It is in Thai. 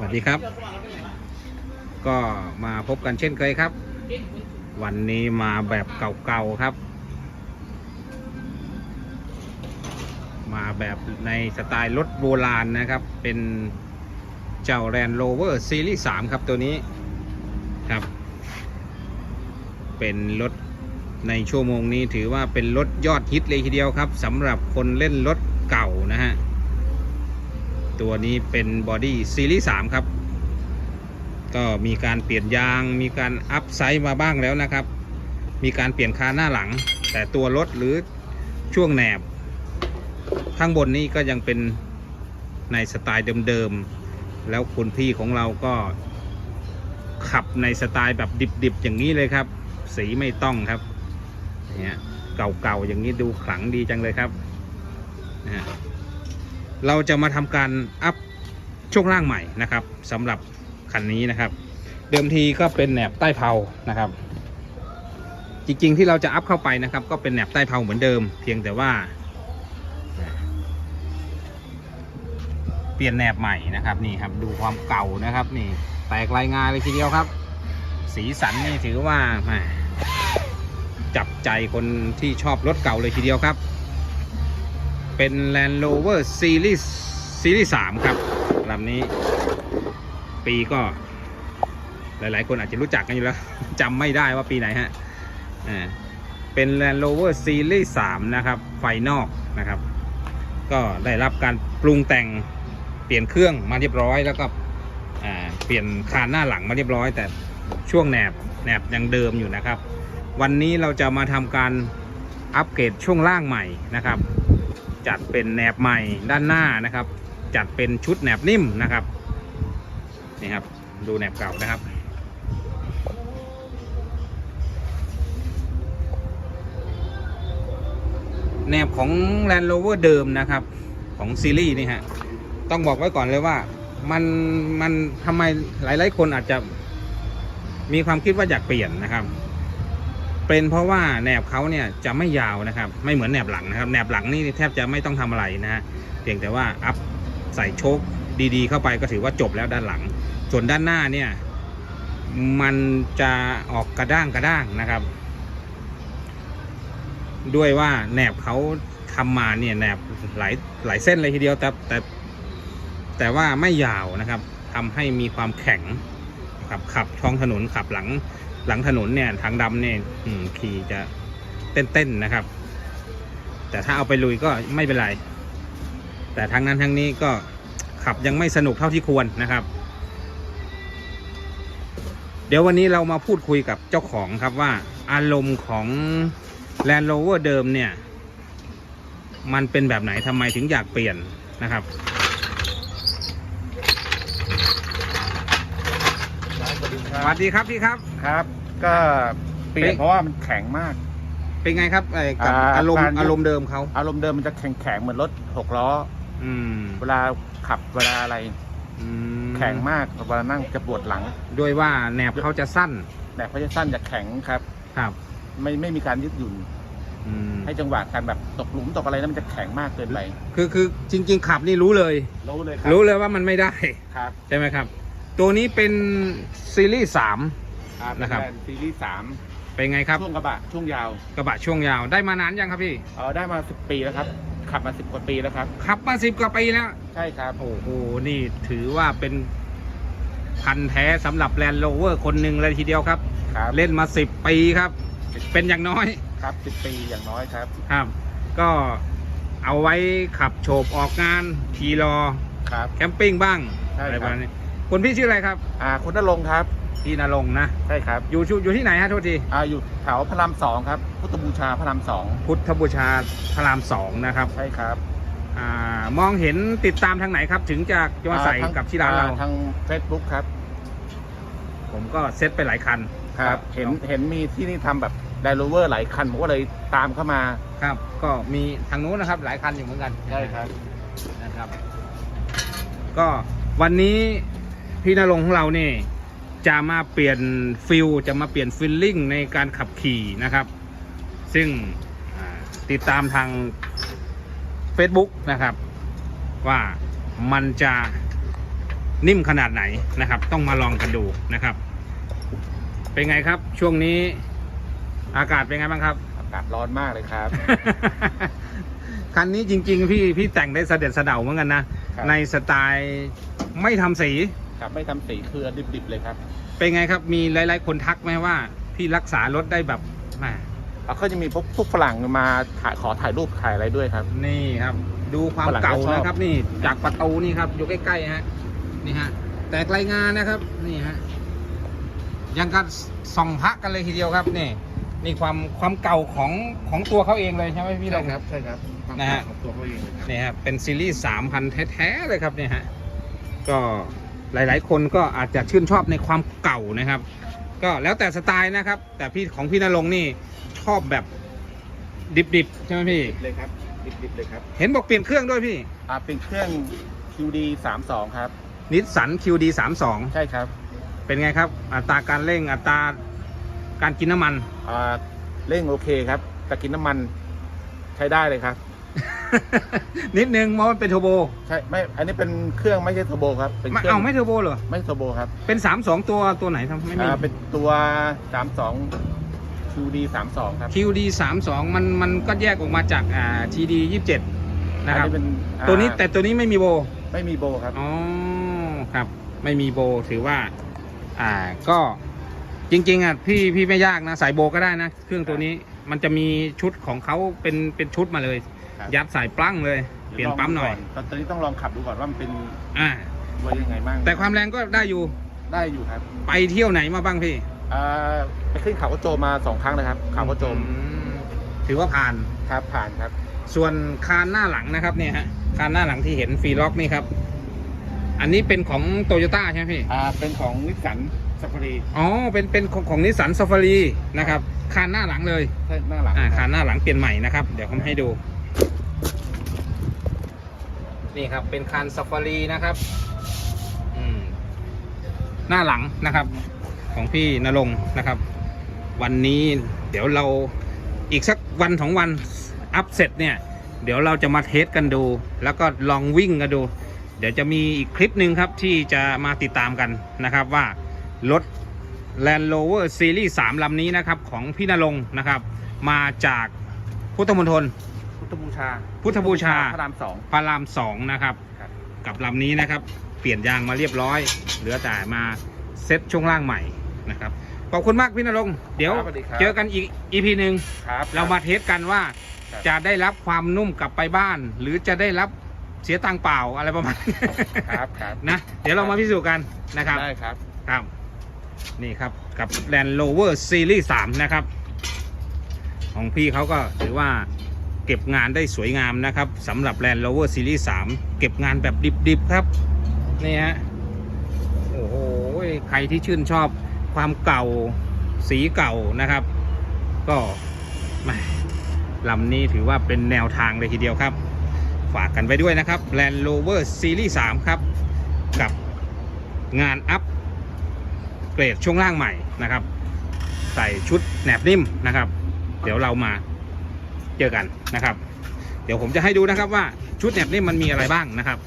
วัสดีครับ ก็มาพบกันเช่นเคยครับ วันนี้มาแบบเก่าๆครับ มาแบบในสไตล์รถโบราณนะครับ เป็นเจ้า Land Rover Series 3ครับตัวนี้ครับ เป็นรถในชั่วโมงนี้ถือว่าเป็นรถยอดฮิตเลยทีเดียวครับสำหรับคนเล่นรถเก่านะฮะ ตัวนี้เป็นบอดี้ซีรีส์3ครับ ก็มีการเปลี่ยนยางมีการอัพไซด์มาบ้างแล้วนะครับ มีการเปลี่ยนคาหน้าหลัง แต่ตัวรถหรือช่วงแหนบ ข้างบนนี้ก็ยังเป็นในสไตล์เดิมๆ แล้วคุณพี่ของเราก็ขับในสไตล์แบบดิบๆ อย่างนี้เลยครับ สีไม่ต้องครับเนี่ยเก่าๆ อย่างนี้ดูขลังดีจังเลยครับนะฮะ เราจะมาทำการอัพช่วงล่างใหม่นะครับสำหรับคันนี้นะครับ เดิมทีก็เป็นแหนบใต้เผานะครับ จริงๆที่เราจะอัพเข้าไปนะครับ ก็เป็นแหนบใต้เผาเหมือนเดิม เพียงแต่ว่า เปลี่ยนแหนบใหม่นะครับนี่ครับดูความเก่านะครับ นี่แตกรายงานเลยทีเดียวครับ สีสันนี่ถือว่าจับใจคนที่ชอบรถเก่าเลยทีเดียวครับ เป็น Land Rover Series Series 3 ครับลำนี้ปีก็หลาย ๆ คนอาจจะรู้จักกันอยู่แล้ว จำไม่ได้ว่าปีไหนฮะอ่าเป็น Land Rover Series 3 นะครับ ไฟนอกนะครับ ก็ได้รับการปรุงแต่งเปลี่ยนเครื่องมาเรียบร้อย แล้วก็อ่าเปลี่ยนคานหน้าหลังมาเรียบร้อย แต่ช่วงแหนบแหนบยังเดิมอยู่นะครับ วันนี้เราจะมาทำการอัปเกรดช่วงล่างใหม่นะครับ จัดเป็นแหนบใหม่ด้านหน้านะครับ จัดเป็นชุดแหนบนิ่มนะครับนี่ครับดูแหนบเก่านะครับแหนบของ Land Rover เดิมนะครับของซีรีส์นี่ฮะต้องบอกไว้ก่อนเลยว่ามันมันทำไมหลาย ๆ คนอาจจะมีความคิดว่าอยากเปลี่ยนนะครับ เป็นเพราะว่าแหนบเขาเนี่ยจะไม่ยาวนะครับ ไม่เหมือนแหนบหลังนะครับแหนบหลังนี่แทบจะไม่ต้องทำอะไรนะฮะเพียงแต่ว่าอัพใส่โชคดีๆ เข้าไปก็ถือว่าจบแล้วด้านหลัง ส่วนด้านหน้าเนี่ยมันจะออกกระด้างกระด้างนะครับ ด้วยว่าแหนบเขาทำมาเนี่ยแหนบหลายหลายเส้นเลยทีเดียวแต่แต่แต่ว่าไม่ยาวนะครับทำให้มีความแข็งขับขับท้องถนนขับหลัง หลังถนนเนี่ยทางดำเนี่ยอืมขี่จะเต้นๆนะครับ แต่ถ้าเอาไปลุยก็ไม่เป็นไร แต่ทางนั้นทางนี้ก็ขับยังไม่สนุกเท่าที่ควรนะครับ เดี๋ยววันนี้เรามาพูดคุยกับเจ้าของครับว่า อารมณ์ของ Land Rover เดิมเนี่ย มันเป็นแบบไหนทำไมถึงอยากเปลี่ยนนะครับสวัสดีครับพี่ครับครับ ก็เปลี่ยเอ๊ะนเพราะว่ามันแข็งมาก เป็นไงครับไอ้กับอ่าอารมณ์การ อารมณ์เดิมเขาอารมณ์เดิมมันจะแข็งแข็งๆเหมือนรถหกล้อ อืมเวลาขับเวลาอะไรอืมแข็งมากเวลานั่งจะปวดหลังด้วยว่าแหนบเขาจะสั้นแต่เขาจะสั้นจะแข็งครับ ครับไม่ไม่มีการยืดหยุ่น อืมให้จังหวะการแบบตกหลุมตกอะไรนั้นมันจะแข็งมากเกินไปคือคือจริง ๆ ขับนี่รู้เลย รู้เลยครัรู้เลยว่ามันไม่ได้ ครับ ใช่ไหมครับ ตัวนี้เป็นซีรีส์สาม นะครับแบด์ซีรีส์สามเป็นไงครับช่วงกระบะช่วงยาวกระบะช่วงยาวได้มานานยังครับพี่เออได้มาสิบปีแล้วครับ ขับมาสิบกว่าปีแล้วครับ ขับมาสิบกว่าปีแล้ว ใช่ครับโอ้โหนี่ถือว่าเป็นพันธุ์แท้สำหรับแลนด์โรเวอร์คนหนึ่งเลยทีเดียวครับ ครับเล่นมาสิบปีครับ เป็นอย่างน้อยครับสิบปีอย่างน้อยครับ ครับ ก็เอาไว้ขับโฉบออกงานขี่รอครับ แคมปิ้งบ้างใช่อะไรครับ ประมาณนี้ คุณพี่ชื่ออะไรครับ อ่าคุณนรงค์ครับ พี่นรงค์นะ ใช่ครับอยู่อยู่อยู่ที่ไหนฮะโทษที อ่าอยู่แถวพระรามสองครับ พุทธบูชาพระรามสองพุทธบูชาพระรามสองนะครับใช่ครับอ่ามองเห็นติดตามทางไหนครับ ถึงจะจะมาใส่อ่ทงกับที่ร้านเรา อ่ทางเฟซบุ๊กครับผมก็เซ็ตไปหลายคันครับ เห็นเห็นมีที่นี่ทำแบบไดโรเวอร์หลายคันผมก็เลยตามเข้ามาครับ ก็มีทางนู้นนะครับ หลายคันอยู่เหมือนกันใช่ครับนะครับ ก็วันนี้ พี่นรงค์ของเราเนี่ยจะมาเปลี่ยนฟิลจะมาเปลี่ยนฟิลลิ่งในการขับขี่นะครับ ซึ่งอ่าติดตามทาง Facebook นะครับ ว่ามันจะนิ่มขนาดไหนนะครับ ต้องมาลองกันดูนะครับ เป็นไงครับช่วงนี้อากาศเป็นไงบ้างครับ อากาศร้อนมากเลยครับ คันนี้จริง ๆ พี่พี่แต่งได้เสด็จเสดาเหมือนกันนะครับในสไตล์ไม่ทำสี ครับไม่ทำสีคือดิบๆเลยครับเป็นไงครับมีหลาย ๆ คนทักไหมว่า พี่รักษารถได้แบบแหมแล้วก็จะมีพวกพวกฝรั่งมาถ่ายขอถ่ายรูปถ่ายอะไรด้วยครับ นี่ครับ ดูความฝรั่งก็เก่าชอบ นะครับ นี่จากประตูนี่ครับอยู่ใกล้ๆฮะนี่ฮะแตกรายงานนะครับนี่ฮะยังกับส่องพระกันเลยทีเดียวครับนี่นี่ความความเก่าของของตัวเขาเองเลยใช่ไหมพี่ลใช่งครับใช่ครับความนะฮะ ของตัวเขาเองเลยครับนี่ฮะเป็นซีรีส์สามพันแท้ ๆ เลยครับเนี่ยฮะ ก็ หลาย ๆ คนก็อาจจะชื่นชอบในความเก่านะครับ ก็แล้วแต่สไตล์นะครับ แต่พี่ของพี่นรงค์นี่ชอบแบบดิบๆใช่ไหมพี่ เลยครับดิบๆเลยครับเห็นบอกเปลี่ยนเครื่องด้วยพี่อ่าเป็นเครื่อง QD 32ครับ นิสสัน QD 3 2ใช่ครับเป็นไงครับ อัตราการเร่งอัตราการกินน้ำมัน อ่าเร่งโอเคครับแต่กินน้ำมันใช้ได้เลยครับ นิดนึงเพราะมันเป็นเทอร์โบใช่ไม่ อันนี้เป็นเครื่องไม่ใช่เทอร์โบครับเป็นไม่เครื่องเอาไม่เทอร์โบเหรอ ไม่เทอร์โบครับเป็น 3 2 ตัวตัวไหนทำไม่มี อ่าเป็นตัว32 QD 32ครับ QD 3 2มันมันก็แยกออกมาจากอ่า TD 27นะครับ อัเป็นอ่าตัวนี้แต่ตัวนี้ไม่มีโบ ไม่มีโบครับ อ๋อครับ ไม่มีโบถือว่า อ่าก็จริง ๆอะพี่พี่ไม่ยากนะใส่โบก็ได้นะ เครื่องตัวนี้มันจะมีชุดของเขาเป็นเป็นชุดมาเลย ครับยัดใส่ปลั้งเลย เปลี่ยนปั๊มหน่อย ตอนนี้ต้องลองขับดูก่อนว่ามันเป็นอ่าว่ายังไงบ้างแต่ความแรงก็ได้อยู่ได้อยู่ครับ ไปเที่ยวไหนมาบ้างพี่อ่าไปขึ้นเขากระโจมมาสองครั้งนะครับเขากระโจมอืมถือว่าผ่านครับผ่านครับ ส่วนคานหน้าหลังนะครับเนี่ยฮะคานหน้าหลังที่เห็นฟรีล็อกนี่ครับ อันนี้เป็นของโตโยต้าใช่ไหมพี่อ่าเป็นของนิสสันซาฟารีอ๋อเป็นเป็นของของนิสสันซ a ฟารีนะครับคานหน้าหลังเลยใช่หน้าหลังอ่าคคารับนหน้าหลังเปลี่ยนใหม่นะครับ เดี๋ยวผมให้ดู นี่ครับเป็นคานซ a ฟารีนะครับหน้าหลังนะครับ ของพี่นรงนะครับ วันนี้เดี๋ยวเราอีกสักวันสองวันอัพเสร็จเนี่ย เดี๋ยวเราจะมาเทสกันดู แล้วก็ลองวิ่งกันดู เดี๋ยวจะมีอีกคลิปหนึ่งครับที่จะมาติดตามกันนะครับว่ารถ Land Rover Series 3 ลำนี้นะครับ ของพี่นรงนะครับ มาจากพุทธมณฑล ทธบูชาพุทธบูชา พระรามสอง พระรามสองนะครับ ครับ กับลำนี้นะครับ เปลี่ยนยางมาเรียบร้อย เหลือแต่มาเซ็ตช่วงล่างใหม่นะครับ ขอบคุณมากพี่นรงค์เดี๋ยว ครับสวัสดีครับ เจอกันอีก EP หนึ่งครับ เรามาเทสกันว่าครับ จะได้รับความนุ่มกลับไปบ้าน หรือจะได้รับเสียตังค์เปล่าอะไรประมาณนี้ครับครับนะ เดี๋ยวเรามาพิสูจน์กันนะครับ ได้ครับ ครับนี่ครับ กับ Land Rover Series 3 นะครับ ของพี่เขาก็ถือว่า เก็บงานได้สวยงามนะครับสำหรับ Land Rover Series 3 เก็บงานแบบดิบๆครับ นี่ฮะ โอ้โห ใครที่ชื่นชอบความเก่าสีเก่านะครับ ก็ลำนี้ถือว่าเป็นแนวทางเลยทีเดียวครับ ฝากกันไว้ด้วยนะครับ Land Rover Series 3 ครับ กับงานอัพเกรดช่วงล่างใหม่นะครับ ใส่ชุดแหนบนิ่มนะครับ เดี๋ยวเรามา เจอกันนะครับ เดี๋ยวผมจะให้ดูนะครับว่าชุดแหนบนี่มันมีอะไรบ้างนะครับ